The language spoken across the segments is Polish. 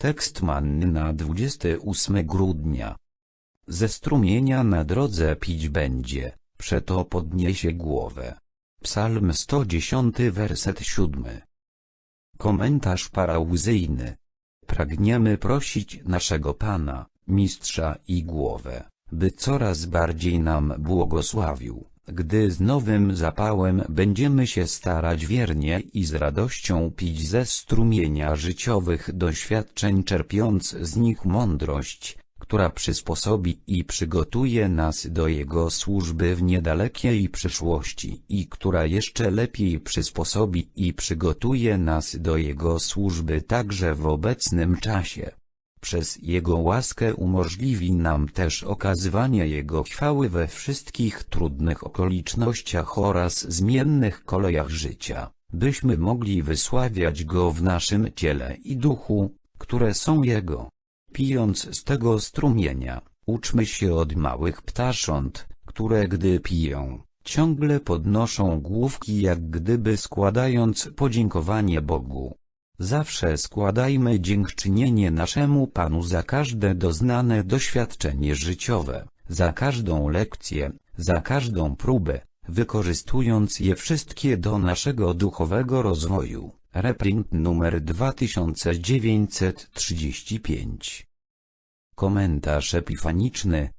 Tekst manny na 28 grudnia. Ze strumienia na drodze pić będzie, przeto podniesie głowę. Psalm 110 werset 7. Komentarz parauzyjny. Pragniemy prosić naszego Pana, Mistrza i Głowę, by coraz bardziej nam błogosławił, gdy z nowym zapałem będziemy się starać wiernie i z radością pić ze strumienia życiowych doświadczeń czerpiąc z nich mądrość, która przysposobi i przygotuje nas do Jego służby w niedalekiej przyszłości i która jeszcze lepiej przysposobi i przygotuje nas do Jego służby także w obecnym czasie. Przez Jego łaskę umożliwi nam też okazywanie Jego chwały we wszystkich trudnych okolicznościach oraz zmiennych kolejach życia, byśmy mogli wysławiać Go w naszym ciele i duchu, które są Jego. Pijąc z tego strumienia, uczmy się od małych ptasząt, które gdy piją, ciągle podnoszą główki jak gdyby składając podziękowanie Bogu. Zawsze składajmy dziękczynienie naszemu Panu za każde doznane doświadczenie życiowe, za każdą lekcję, za każdą próbę, wykorzystując je wszystkie do naszego duchowego rozwoju. Reprint numer 2935 Komentarz epifaniczny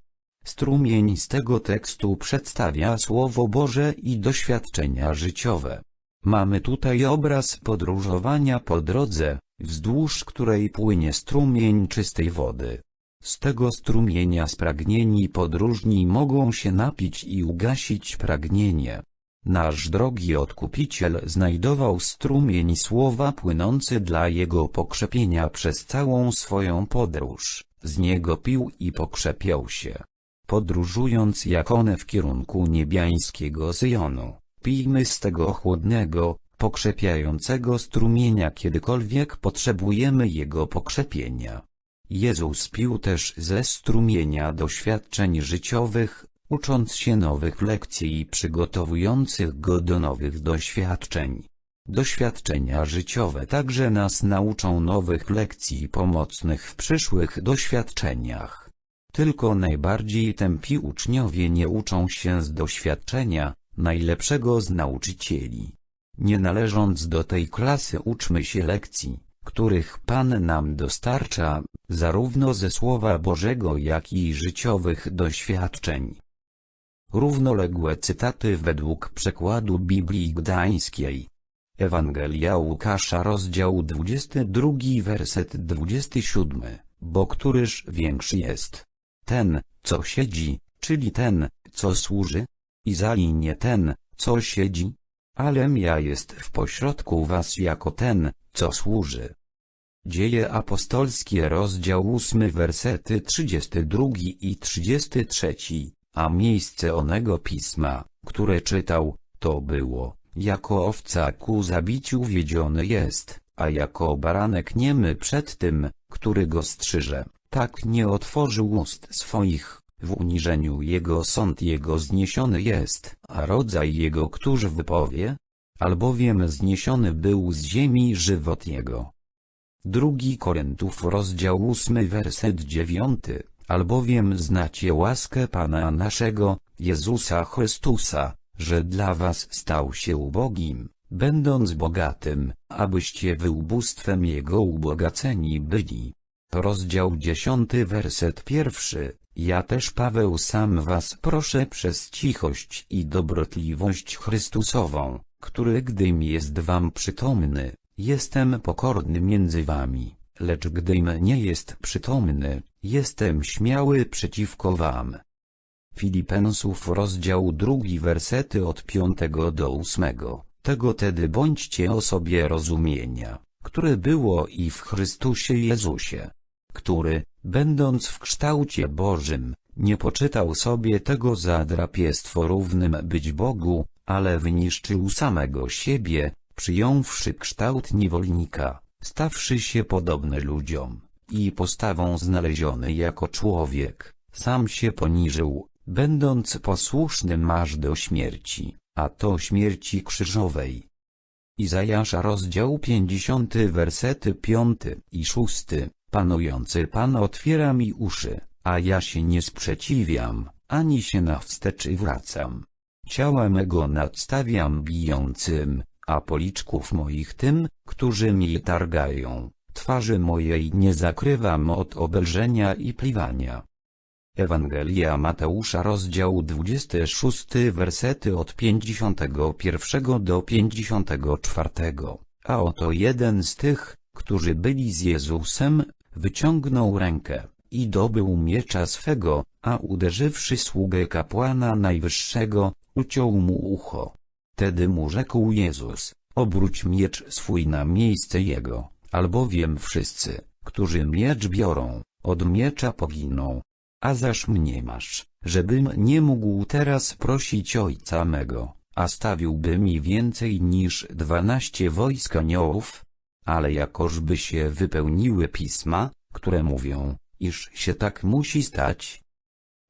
Strumień z tego tekstu przedstawia Słowo Boże i doświadczenia życiowe. Mamy tutaj obraz podróżowania po drodze, wzdłuż której płynie strumień czystej wody. Z tego strumienia spragnieni podróżni mogą się napić i ugasić pragnienie. Nasz drogi Odkupiciel znajdował strumień słowa płynący dla Jego pokrzepienia przez całą swoją podróż, z niego pił i pokrzepiał się. Podróżując jak one w kierunku niebiańskiego Syjonu, pijmy z tego chłodnego, pokrzepiającego strumienia kiedykolwiek potrzebujemy Jego pokrzepienia. Jezus pił też ze strumienia doświadczeń życiowych, ucząc się nowych lekcji i przygotowujących go do nowych doświadczeń. Doświadczenia życiowe także nas nauczą nowych lekcji pomocnych w przyszłych doświadczeniach. Tylko najbardziej tępi uczniowie nie uczą się z doświadczenia, najlepszego z nauczycieli. Nie należąc do tej klasy uczmy się lekcji, których Pan nam dostarcza, zarówno ze Słowa Bożego jak i życiowych doświadczeń. Równoległe cytaty według przekładu Biblii Gdańskiej. Ewangelia Łukasza rozdział 22 werset 27, bo któryż większy jest? Ten, co siedzi, czyli ten, co służy? I zali nie ten, co siedzi? Alem ja jest w pośrodku was jako ten, co służy. Dzieje apostolskie rozdział 8 wersety 32 i 33 a miejsce onego pisma, które czytał, to było, jako owca ku zabiciu wiedziony jest, a jako baranek niemy przed tym, który go strzyże, tak nie otworzył ust swoich, w uniżeniu jego sąd jego zniesiony jest, a rodzaj jego któż wypowie? Albowiem zniesiony był z ziemi żywot jego. Drugi Koryntów rozdział 8 werset 9 albowiem znacie łaskę Pana naszego, Jezusa Chrystusa, że dla was stał się ubogim, będąc bogatym, abyście wy ubóstwem Jego ubogaceni byli. Rozdział 10 werset pierwszy. Ja też Paweł sam was proszę przez cichość i dobrotliwość Chrystusową, który gdym jest wam przytomny, jestem pokorny między wami lecz gdy nie jest przytomny, jestem śmiały przeciwko wam. Filipensów rozdział drugi wersety od piątego do ósmego. Tego tedy bądźcie o sobie rozumienia, które było i w Chrystusie Jezusie, który, będąc w kształcie Bożym, nie poczytał sobie tego za drapiestwo równym być Bogu, ale wyniszczył samego siebie, przyjąwszy kształt niewolnika stawszy się podobny ludziom, i postawą znaleziony jako człowiek, sam się poniżył, będąc posłusznym aż do śmierci, a to śmierci krzyżowej. Izajasza rozdział 50 wersety 5 i 6 Panujący Pan otwiera mi uszy, a ja się nie sprzeciwiam, ani się na wstecz wracam. Ciała mego nadstawiam bijącym, a policzków moich tym, którzy mnie targają. Twarzy mojej nie zakrywam od obelżenia i pliwania. Ewangelia Mateusza rozdział 26 wersety od 51 do 54 A oto jeden z tych, którzy byli z Jezusem, wyciągnął rękę i dobył miecza swego, a uderzywszy sługę kapłana najwyższego, uciął mu ucho. Tedy mu rzekł Jezus, obróć miecz swój na miejsce jego, albowiem wszyscy, którzy miecz biorą, od miecza poginą. A zaś mnie masz, żebym nie mógł teraz prosić ojca mego, a stawiłby mi więcej niż dwanaście wojsk aniołów? Ale jakożby się wypełniły pisma, które mówią, iż się tak musi stać.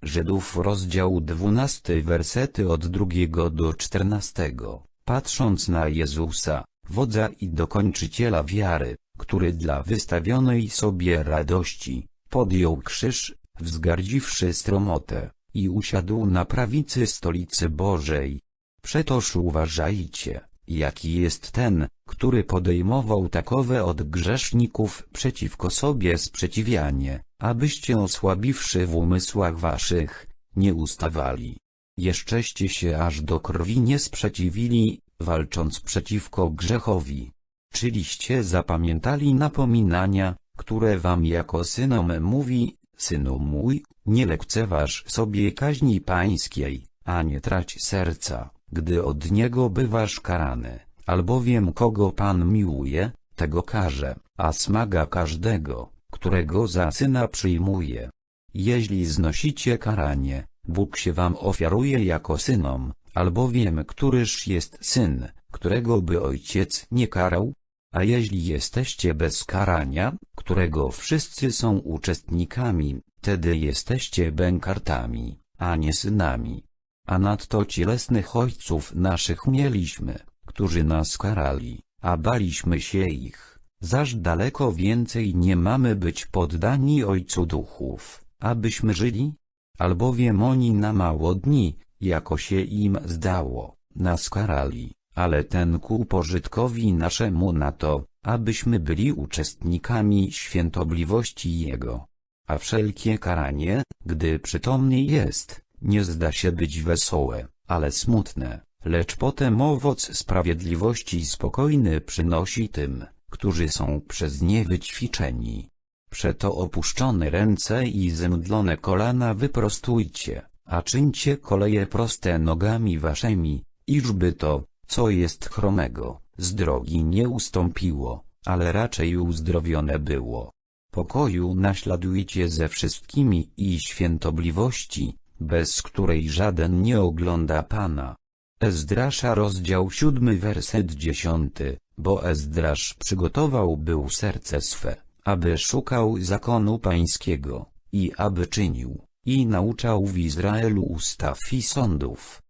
Żydów rozdział 12 wersety od drugiego do czternastego. Patrząc na Jezusa, wodza i dokończyciela wiary, który dla wystawionej sobie radości, podjął krzyż, wzgardziwszy stromotę, i usiadł na prawicy stolicy Bożej. Przetoż uważajcie, jaki jest ten, który podejmował takowe od grzeszników przeciwko sobie sprzeciwianie, abyście osłabiwszy w umysłach waszych, nie ustawali. Jeszczeście się aż do krwi nie sprzeciwili, walcząc przeciwko grzechowi. Czyliście zapamiętali napominania, które wam jako synom mówi, synu mój, nie lekceważ sobie kaźni pańskiej, a nie trać serca, gdy od niego bywasz karany, albowiem kogo Pan miłuje, tego karze, a smaga każdego, którego za syna przyjmuje. Jeśli znosicie karanie, Bóg się wam ofiaruje jako synom, albowiem któryż jest syn, którego by ojciec nie karał? A jeśli jesteście bez karania, którego wszyscy są uczestnikami, wtedy jesteście bękartami, a nie synami. A nadto cielesnych ojców naszych mieliśmy, którzy nas karali, a baliśmy się ich. Zaż daleko więcej nie mamy być poddani Ojcu Duchów, abyśmy żyli? Albowiem oni na mało dni, jako się im zdało, nas karali, ale ten ku pożytkowi naszemu na to, abyśmy byli uczestnikami świętobliwości Jego. A wszelkie karanie, gdy przytomny jest, nie zda się być wesołe, ale smutne, lecz potem owoc sprawiedliwości spokojny przynosi tym, którzy są przez nie wyćwiczeni. Przeto opuszczone ręce i zemdlone kolana wyprostujcie, a czyńcie koleje proste nogami waszymi, iżby to, co jest chromego, z drogi nie ustąpiło, ale raczej uzdrowione było. Pokoju naśladujcie ze wszystkimi i świętobliwości, bez której żaden nie ogląda Pana. Ezdrasza rozdział siódmy werset dziesiąty, bo Ezdrasz przygotował był serce swe, aby szukał zakonu pańskiego, i aby czynił, i nauczał w Izraelu ustaw i sądów.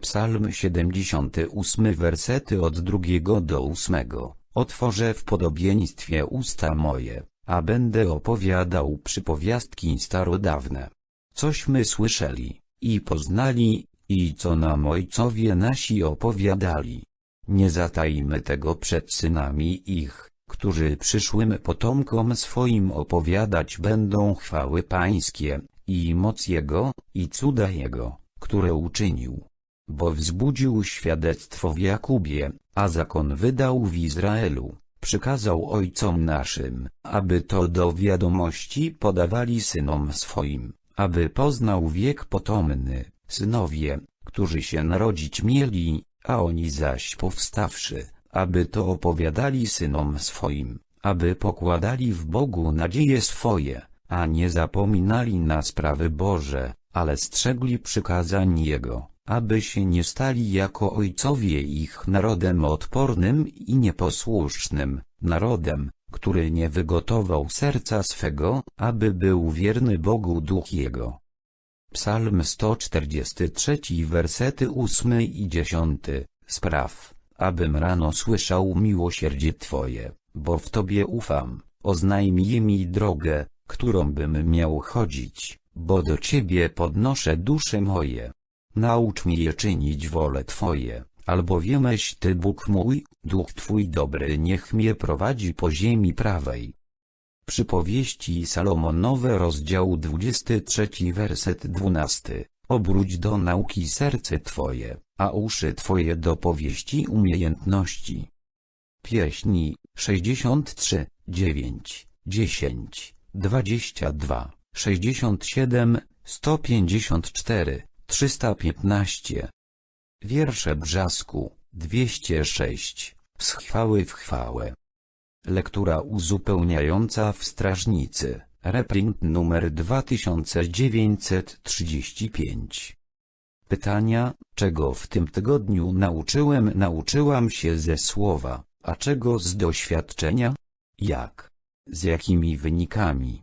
Psalm 78 wersety od drugiego do ósmego. Otworzę w podobieństwie usta moje, a będę opowiadał przypowiastki starodawne. Cośmy słyszeli, i poznali, i co nam ojcowie nasi opowiadali. Nie zatajmy tego przed synami ich, którzy przyszłym potomkom swoim opowiadać będą chwały pańskie, i moc Jego, i cuda Jego, które uczynił. Bo wzbudził świadectwo w Jakubie, a zakon wydał w Izraelu, przykazał ojcom naszym, aby to do wiadomości podawali synom swoim, aby poznał wiek potomny, synowie, którzy się narodzić mieli, a oni zaś powstawszy, aby to opowiadali synom swoim, aby pokładali w Bogu nadzieje swoje, a nie zapominali na sprawy Boże, ale strzegli przykazań Jego, aby się nie stali jako ojcowie ich narodem odpornym i nieposłusznym, narodem, który nie wygotował serca swego, aby był wierny Bogu duch Jego. Psalm 143 wersety 8 i 10 Spraw, abym rano słyszał miłosierdzie Twoje, bo w Tobie ufam, Oznajmij mi drogę, którą bym miał chodzić, bo do Ciebie podnoszę dusze moje. Naucz mnie czynić wolę Twoje, albowiemeś Ty Bóg mój, Duch Twój dobry niech mnie prowadzi po ziemi prawej. Przypowieści Salomonowe rozdział 23 werset 12 Obróć do nauki serce Twoje, a uszy Twoje do powieści umiejętności. Pieśni 63, 9, 10, 22, 67, 154, 315. Wiersze Brzasku 206, z chwały w chwałę. Lektura uzupełniająca w Strażnicy, reprint numer 2935. Pytania, czego w tym tygodniu nauczyłem nauczyłam się ze słowa, a czego z doświadczenia? Jak? Z jakimi wynikami?